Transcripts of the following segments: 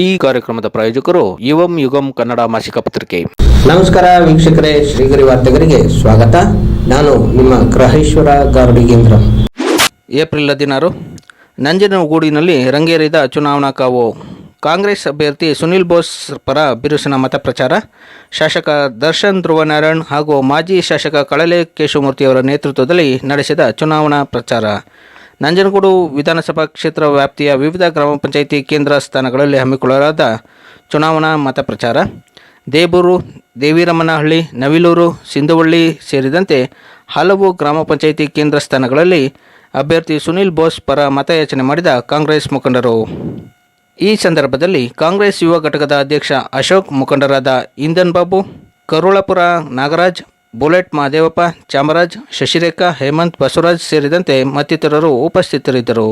ಈ ಕಾರ್ಯಕ್ರಮದ ಪ್ರಾಯೋಜಕರು ಯುವಂ ಯುಗಂ ಕನ್ನಡ ಮಾಸಿಕ ಪತ್ರಿಕೆ. ನಮಸ್ಕಾರ ವೀಕ್ಷಕರೇ ಶ್ರೀಗರಿ ವಾರ್ತೆಗರಿಗೆ ಸ್ವಾಗತ. ನಾನು ನಿಮ್ಮ ಗ್ರಹೇಶ್ವರ ಗಾರ್ಡಿಗೇಂದ್ರ ಏಪ್ರಿಲ್ ಹದಿನಾರು ನಂಜನಗೂಡಿನಲ್ಲಿ ರಂಗೇರಿದ ಚುನಾವಣಾ ಕಾವು. ಕಾಂಗ್ರೆಸ್ ಅಭ್ಯರ್ಥಿ ಸುನಿಲ್ ಬೋಸ್ ಪರ ಬಿರುಸಿನ ಮತ ಪ್ರಚಾರ. ಶಾಸಕ ದರ್ಶನ್ ಧ್ರುವನಾರಾಯಣ್ ಹಾಗೂ ಮಾಜಿ ಶಾಸಕ ಕಳಲೆ ಕೇಶವಮೂರ್ತಿಯವರ ನೇತೃತ್ವದಲ್ಲಿ ನಡೆಸಿದ ಚುನಾವಣಾ ಪ್ರಚಾರ. ನಂಜನಗೂಡು ವಿಧಾನಸಭಾ ಕ್ಷೇತ್ರ ವ್ಯಾಪ್ತಿಯ ವಿವಿಧ ಗ್ರಾಮ ಪಂಚಾಯಿತಿ ಕೇಂದ್ರ ಸ್ಥಾನಗಳಲ್ಲಿ ಹಮ್ಮಿಕೊಳ್ಳಲಾದ ಚುನಾವಣಾ ಮತ ಪ್ರಚಾರ. ದೇಬೂರು ದೇವಿರಮ್ಮನಹಳ್ಳಿ ನವಿಲೂರು, ಸಿಂಧುವಳ್ಳಿ ಸೇರಿದಂತೆ ಹಲವು ಗ್ರಾಮ ಪಂಚಾಯಿತಿ ಕೇಂದ್ರ ಸ್ಥಾನಗಳಲ್ಲಿ ಅಭ್ಯರ್ಥಿ ಸುನಿಲ್ ಬೋಸ್ ಪರ ಮತಯಾಚನೆ ಮಾಡಿದ ಕಾಂಗ್ರೆಸ್ ಮುಖಂಡರು. ಈ ಸಂದರ್ಭದಲ್ಲಿ ಕಾಂಗ್ರೆಸ್ ಯುವ ಘಟಕದ ಅಧ್ಯಕ್ಷ ಅಶೋಕ್ ಮುಖಂಡರಾದ ಇಂದನ್ ಬಾಬು, ಕರುಳಪುರ ನಾಗರಾಜ್ ಬುಲೆಟ್ ಮಹದೇವಪ್ಪ, ಚಾಮರಾಜ್, ಶಶಿರೇಖಾ, ಹೇಮಂತ್, ಬಸವರಾಜ್ ಸೇರಿದಂತೆ ಮತ್ತಿತರರು ಉಪಸ್ಥಿತರಿದ್ದರು.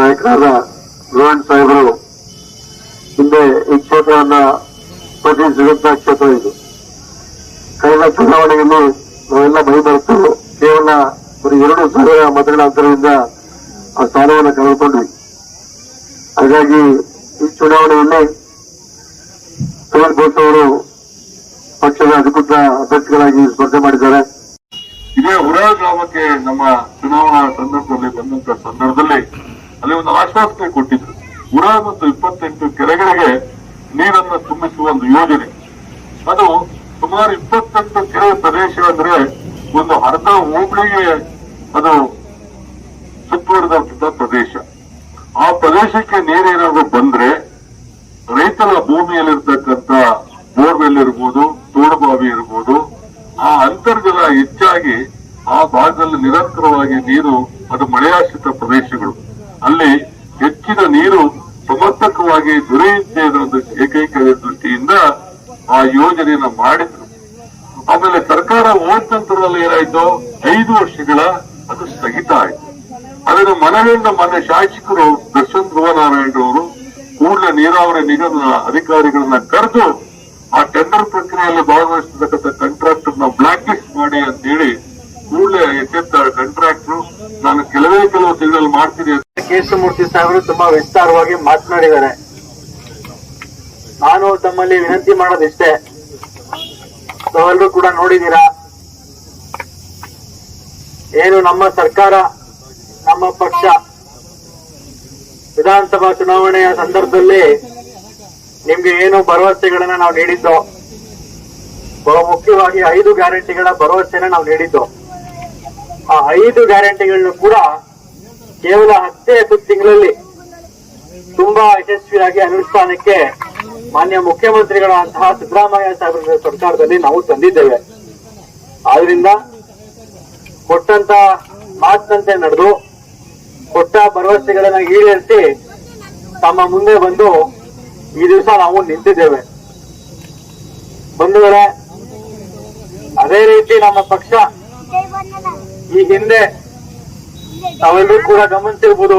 ನಾಯಕರಾದ ಸಾಹೇಬರು, ಹಿಂದೆ ಈ ಕ್ಷೇತ್ರವನ್ನ ಪ್ರತಿನಿಧಿಸಿದಂತಹ ಕ್ಷೇತ್ರ ಇದು. ಕಳೆದ ಚುನಾವಣೆಯಲ್ಲಿ ನಾವೆಲ್ಲ ಬೈಬರ್ತು ಕೇವಲ ಬರೀ ಎರಡು ಸಾವಿರ ಮತಗಳ ಅಂತರದಿಂದ ಆ ಸ್ಥಾನವನ್ನು ಕಳೆದುಕೊಂಡ್ವಿ. ಹಾಗಾಗಿ ಈ ಚುನಾವಣೆಯಲ್ಲಿ ಸುನಿಲ್ ಬೋಸ್ ಅವರು ಪಕ್ಷದ ಅಧಿಕೃತ ಅಭ್ಯರ್ಥಿಗಳಾಗಿ ಸ್ಪರ್ಧೆ ಮಾಡಿದ್ದಾರೆ. ಇದೇ ಹುರಾ ಗ್ರಾಮಕ್ಕೆ ನಮ್ಮ ಚುನಾವಣಾ ಸಂದರ್ಭದಲ್ಲಿ ಬಂದಂತ ಸಂದರ್ಭದಲ್ಲಿ ಅಲ್ಲಿ ಒಂದು ಆಶ್ವಾಸನೆ ಕೊಟ್ಟಿದ್ರು. ಉರ ಮತ್ತು ಇಪ್ಪತ್ತೆಂಟು ಕೆರೆಗಳಿಗೆ ನೀರನ್ನು ತುಂಬಿಸುವ ಒಂದು ಯೋಜನೆ. ಅದು ಸುಮಾರು ಇಪ್ಪತ್ತೆಂಟು ಕೆರೆ ಪ್ರದೇಶ ಅಂದ್ರೆ ಒಂದು ಅರ್ಧ ಹೋಬಳಿಗೆ ಅದು ಸುತ್ತುವರೆದಂತ ಪ್ರದೇಶ. ಆ ಪ್ರದೇಶಕ್ಕೆ ನೀರೇನಾದ್ರು ಬಂದ್ರೆ ರೈತರ ಭೂಮಿಯಲ್ಲಿರ್ತಕ್ಕಂಥ ಬೋರ್ವೆಲ್ ಇರ್ಬೋದು ತೋಡುಬಾವಿ ಇರ್ಬೋದು. ಆ ಅಂತರ್ಜಲ ಹೆಚ್ಚಾಗಿ ಆ ಭಾಗದಲ್ಲಿ ನಿರಂತರವಾಗಿ ನೀರು ಅದು ಮಳೆಯಾಶ್ರಿತ ಪ್ರದೇಶಗಳು. ಅಲ್ಲಿ ಹೆಚ್ಚಿನ ನೀರು ಸಮರ್ಥಕವಾಗಿ ದೊರೆಯುತ್ತೆ ಅನ್ನೋದು ಏಕೈಕ ದೃಷ್ಟಿಯಿಂದ ಆ ಯೋಜನೆಯನ್ನ ಮಾಡಿದ್ರು. ಆಮೇಲೆ ಸರ್ಕಾರ ಹೋದ ಏನಾಯ್ತು? ಐದು ವರ್ಷಗಳ ಅದು ಸ್ಥಗಿತ ಆಯ್ತು. ಅದನ್ನು ಮನವಿಯಿಂದ ಮೊನ್ನೆ ಶಾಸಕರು ದರ್ಶನ್ ಧ್ರುವನಾರಾಯಣರವರು ಕೂಡಲೇ ನೀರಾವರಿ ನಿಗಮದ ಅಧಿಕಾರಿಗಳನ್ನ ಕರೆದು ಆ ಟೆಂಡರ್ ಪ್ರಕ್ರಿಯೆಯಲ್ಲಿ ಭಾಗವಹಿಸತಕ್ಕಂಥ ಕಾಂಟ್ರಾಕ್ಟರ್ನ ಬ್ಲಾಕ್ ಲಿಸ್ಟ್ ಮಾಡಿ ಅಂತ ಹೇಳಿ ಕೂಡಲೇ ಎಚ್ಚೆತ್ತ ಕಾಂಟ್ರಾಕ್ಟರ್ ನಾನು ಕೆಲವೇ ಕೆಲವು ತಿಂಗಳಲ್ಲಿ ಮಾಡ್ತೀನಿ ಅಂತ ಕೇಶವಮೂರ್ತಿ ಸಾಹೇಬರು ತುಂಬಾ ವಿಸ್ತಾರವಾಗಿ ಮಾತನಾಡಿದ್ದಾರೆ. ನಾನು ತಮ್ಮಲ್ಲಿ ವಿನಂತಿ ಮಾಡೋದಿಷ್ಟೇ. ತಾವೆಲ್ಲರೂ ಕೂಡ ನೋಡಿದ್ದೀರಾ? ಏನು ನಮ್ಮ ಸರ್ಕಾರ, ನಮ್ಮ ಪಕ್ಷ ವಿಧಾನಸಭಾ ಚುನಾವಣೆಯ ಸಂದರ್ಭದಲ್ಲಿ ನಿಮ್ಗೆ ಏನು ಭರವಸೆಗಳನ್ನ ನಾವು ನೀಡಿದ್ದೋ? ಬಹಳ ಮುಖ್ಯವಾಗಿ ಐದು ಗ್ಯಾರಂಟಿಗಳ ಭರವಸೆನ ನಾವು ನೀಡಿದ್ದು? ಆ ಐದು ಗ್ಯಾರಂಟಿಗಳನ್ನು ಕೂಡ ಕೇವಲ ಹತ್ತೇ ಹತ್ತು ತಿಂಗಳಲ್ಲಿ ತುಂಬಾ ಯಶಸ್ವಿಯಾಗಿ ಅನುಷ್ಠಾನಕ್ಕೆ ಮಾನ್ಯ ಮುಖ್ಯಮಂತ್ರಿಗಳಾದಂತಹ ಸಿದ್ದರಾಮಯ್ಯ ಸಾಹೇಬರ ಸರ್ಕಾರದಲ್ಲಿ ನಾವು ತಂದಿದ್ದೇವೆ. ಆದ್ರಿಂದ ಕೊಟ್ಟಂತ ಮಾತಿನಂತೆ ನಡೆದು ಕೊಟ್ಟ ಭರವಸೆಗಳನ್ನ ಈಡೇರಿಸಿ ತಮ್ಮ ಮುಂದೆ ಬಂದು ಈ ದಿವಸ ನಾವು ನಿಂತಿದ್ದೇವೆ. ಬಂಧುಗಳೇ, ಅದೇ ರೀತಿ ನಮ್ಮ ಪಕ್ಷ ಈ ಹಿಂದೆ ತಾವೆಲ್ಲರೂ ಕೂಡ ಗಮನಿಸಿರ್ಬೋದು.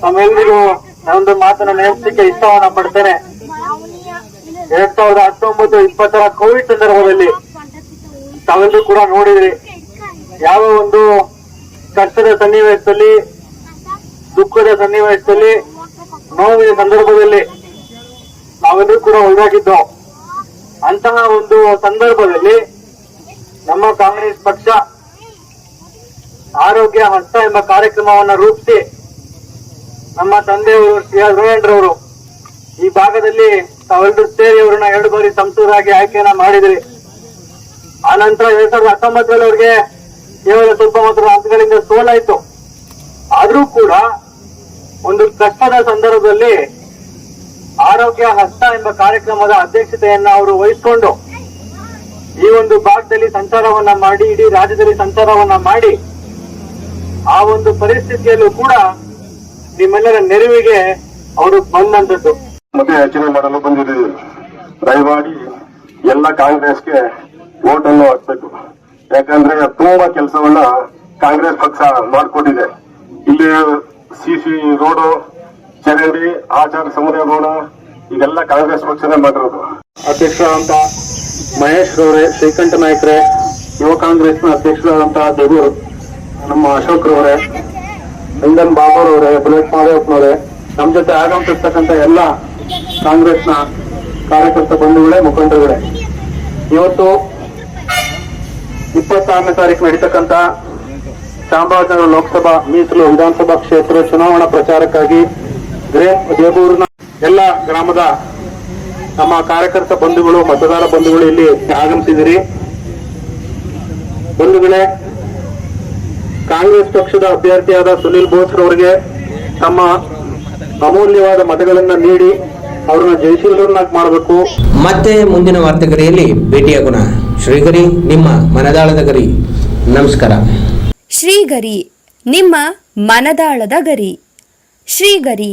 ತಮ್ಮೆಲ್ಲರಿಗೂ ನಾನೊಂದು ಮಾತನ್ನ ನೆನಪಿಸಿಕೆ ಇಷ್ಟವನ್ನ ಪಡ್ತೇನೆ. ಎರಡ್ ಸಾವಿರದ ಹತ್ತೊಂಬತ್ತು ಇಪ್ಪತ್ತರ ಕೋವಿಡ್ ಸಂದರ್ಭದಲ್ಲಿ ತಾವೆಲ್ಲರೂ ಕೂಡ ನೋಡಿದ್ರಿ. ಯಾವ ಒಂದು ಕಷ್ಟದ ಸನ್ನಿವೇಶದಲ್ಲಿ, ದುಃಖದ ಸನ್ನಿವೇಶದಲ್ಲಿ ನೋವಿನ ಸಂದರ್ಭದಲ್ಲಿ ನಾವೆಲ್ಲರೂ ಕೂಡ ಒಳಗಾಗಿದ್ದೋ ಅಂತಹ ಒಂದು ಸಂದರ್ಭದಲ್ಲಿ ನಮ್ಮ ಕಾಂಗ್ರೆಸ್ ಪಕ್ಷ ಆರೋಗ್ಯ ಹಸ್ತ ಎಂಬ ಕಾರ್ಯಕ್ರಮವನ್ನು ರೂಪಿಸಿ ನಮ್ಮ ತಂದೆಯವರು ಶ್ರೀ ರೋಹಣ್ರವರು ಈ ಭಾಗದಲ್ಲಿ ತಾವೆಲ್ಲರೂ ಸೇರಿ ಅವರನ್ನ ಎರಡು ಬಾರಿ ಸಂಸದರಾಗಿ ಆಯ್ಕೆಯನ್ನ ಮಾಡಿದ್ರಿ. ಆ ನಂತರ ಎರಡ್ ಸಾವಿರದ ಹತ್ತೊಂಬತ್ತರಲ್ಲಿ ಅವರಿಗೆ ಕೇವಲ ಸ್ವಲ್ಪ ಮಾತ್ರ ಹಂತಗಳಿಂದ ಸೋಲಾಯಿತು. ಆದ್ರೂ ಕೂಡ ಒಂದು ಕಷ್ಟದ ಸಂದರ್ಭದಲ್ಲಿ ಆರೋಗ್ಯ ಹಸ್ತ ಎಂಬ ಕಾರ್ಯಕ್ರಮದ ಅಧ್ಯಕ್ಷತೆಯನ್ನ ಅವರು ವಹಿಸಿಕೊಂಡು ಈ ಒಂದು ಭಾಗದಲ್ಲಿ ಸಂಚಾರವನ್ನ ಮಾಡಿ, ಇಡೀ ರಾಜ್ಯದಲ್ಲಿ ಸಂಚಾರವನ್ನ ಮಾಡಿ, ಆ ಒಂದು ಪರಿಸ್ಥಿತಿಯಲ್ಲೂ ಕೂಡ ನಿಮ್ಮೆಲ್ಲರ ನೆರವಿಗೆ ಅವರು ಬಂದಂತದ್ದು ಮತ್ತೆ ಯೋಚನೆ ಮಾಡಲು ಬಂದಿದ್ದೀವಿ ದಯಮಾಡಿ ಎಲ್ಲ ಕಾಂಗ್ರೆಸ್ಗೆ ವೋಟ್ ಅನ್ನು ಹಾಕ್ಬೇಕು. ಯಾಕಂದ್ರೆ ತುಂಬಾ ಕೆಲಸವನ್ನ ಕಾಂಗ್ರೆಸ್ ಪಕ್ಷ ಮಾಡಿಕೊಟ್ಟಿದೆ. ಇಲ್ಲಿ ಸಿಸಿ ರೋಡು ಚರಂಡಿ ಆಚಾರ ಸಮುದಾಯ ಭವನ ಇದೆಲ್ಲ ಕಾಂಗ್ರೆಸ್ ಪಕ್ಷನೇ ಮಾಡಿರೋದು. ಅಧ್ಯಕ್ಷರಾದಂತ ಮಹೇಶ್ ರವರೇ, ಶ್ರೀಕಂಠ ನಾಯ್ಕರೇ, ಯುವ ಕಾಂಗ್ರೆಸ್ನ ಅಧ್ಯಕ್ಷರಾದಂತಹ ದೇಗೂರ್ ನಮ್ಮ ಅಶೋಕ್ ನಂದನ್ ಬಾಬರ್ ಅವರೇ, ಬುಲೆಟ್ ಮಾದೇವಪ್ಪನವರೇ ನಮ್ಮ ಜೊತೆ ಆಗಮಿಸಿರ್ತಕ್ಕಂಥ ಎಲ್ಲ ಕಾಂಗ್ರೆಸ್ನ ಕಾರ್ಯಕರ್ತ ಬಂಧುಗಳೇ, ಮುಖಂಡರುಗಳೇ. ಇವತ್ತು ಇಪ್ಪತ್ತಾರನೇ ತಾರೀಕು ನಡೀತಕ್ಕಂಥ ಚಾಮರಾಜನಗರ ಲೋಕಸಭಾ ಮೀಸಲು ವಿಧಾನಸಭಾ ಕ್ಷೇತ್ರ ಚುನಾವಣಾ ಪ್ರಚಾರಕ್ಕಾಗಿ ಗ್ರೇ ದೇವೂರಿನ ಎಲ್ಲ ಗ್ರಾಮದ ನಮ್ಮ ಕಾರ್ಯಕರ್ತ ಬಂಧುಗಳು ಮತದಾರ ಬಂಧುಗಳು ಇಲ್ಲಿ ಆಗಮಿಸಿದಿರಿ. ಬಂಧುಗಳೇ ಕಾಂಗ್ರೆಸ್ ಪಕ್ಷದ ಅಭ್ಯರ್ಥಿಯಾದ ಸುನಿಲ್ ಬೋಸ್ ಅವರಿಗೆ ತಮ್ಮ ಅಮೂಲ್ಯವಾದ ಮತಗಳನ್ನ ನೀಡಿ ಅವ್ರನ್ನ ಜಯಶೀಲರನ್ನಾಗಿ ಮಾಡಬೇಕು. ಮತ್ತೆ ಮುಂದಿನ ವಾರ್ತೆಗರಿಯಲ್ಲಿ ಭೇಟಿಯಾಗೋಣ. ಶ್ರೀಗರಿ ನಿಮ್ಮ ಮನದಾಳದ ಗರಿ. ನಮಸ್ಕಾರ. ಶ್ರೀಗರಿ ನಿಮ್ಮ ಮನದಾಳದ ಗರಿ. ಶ್ರೀಗರಿ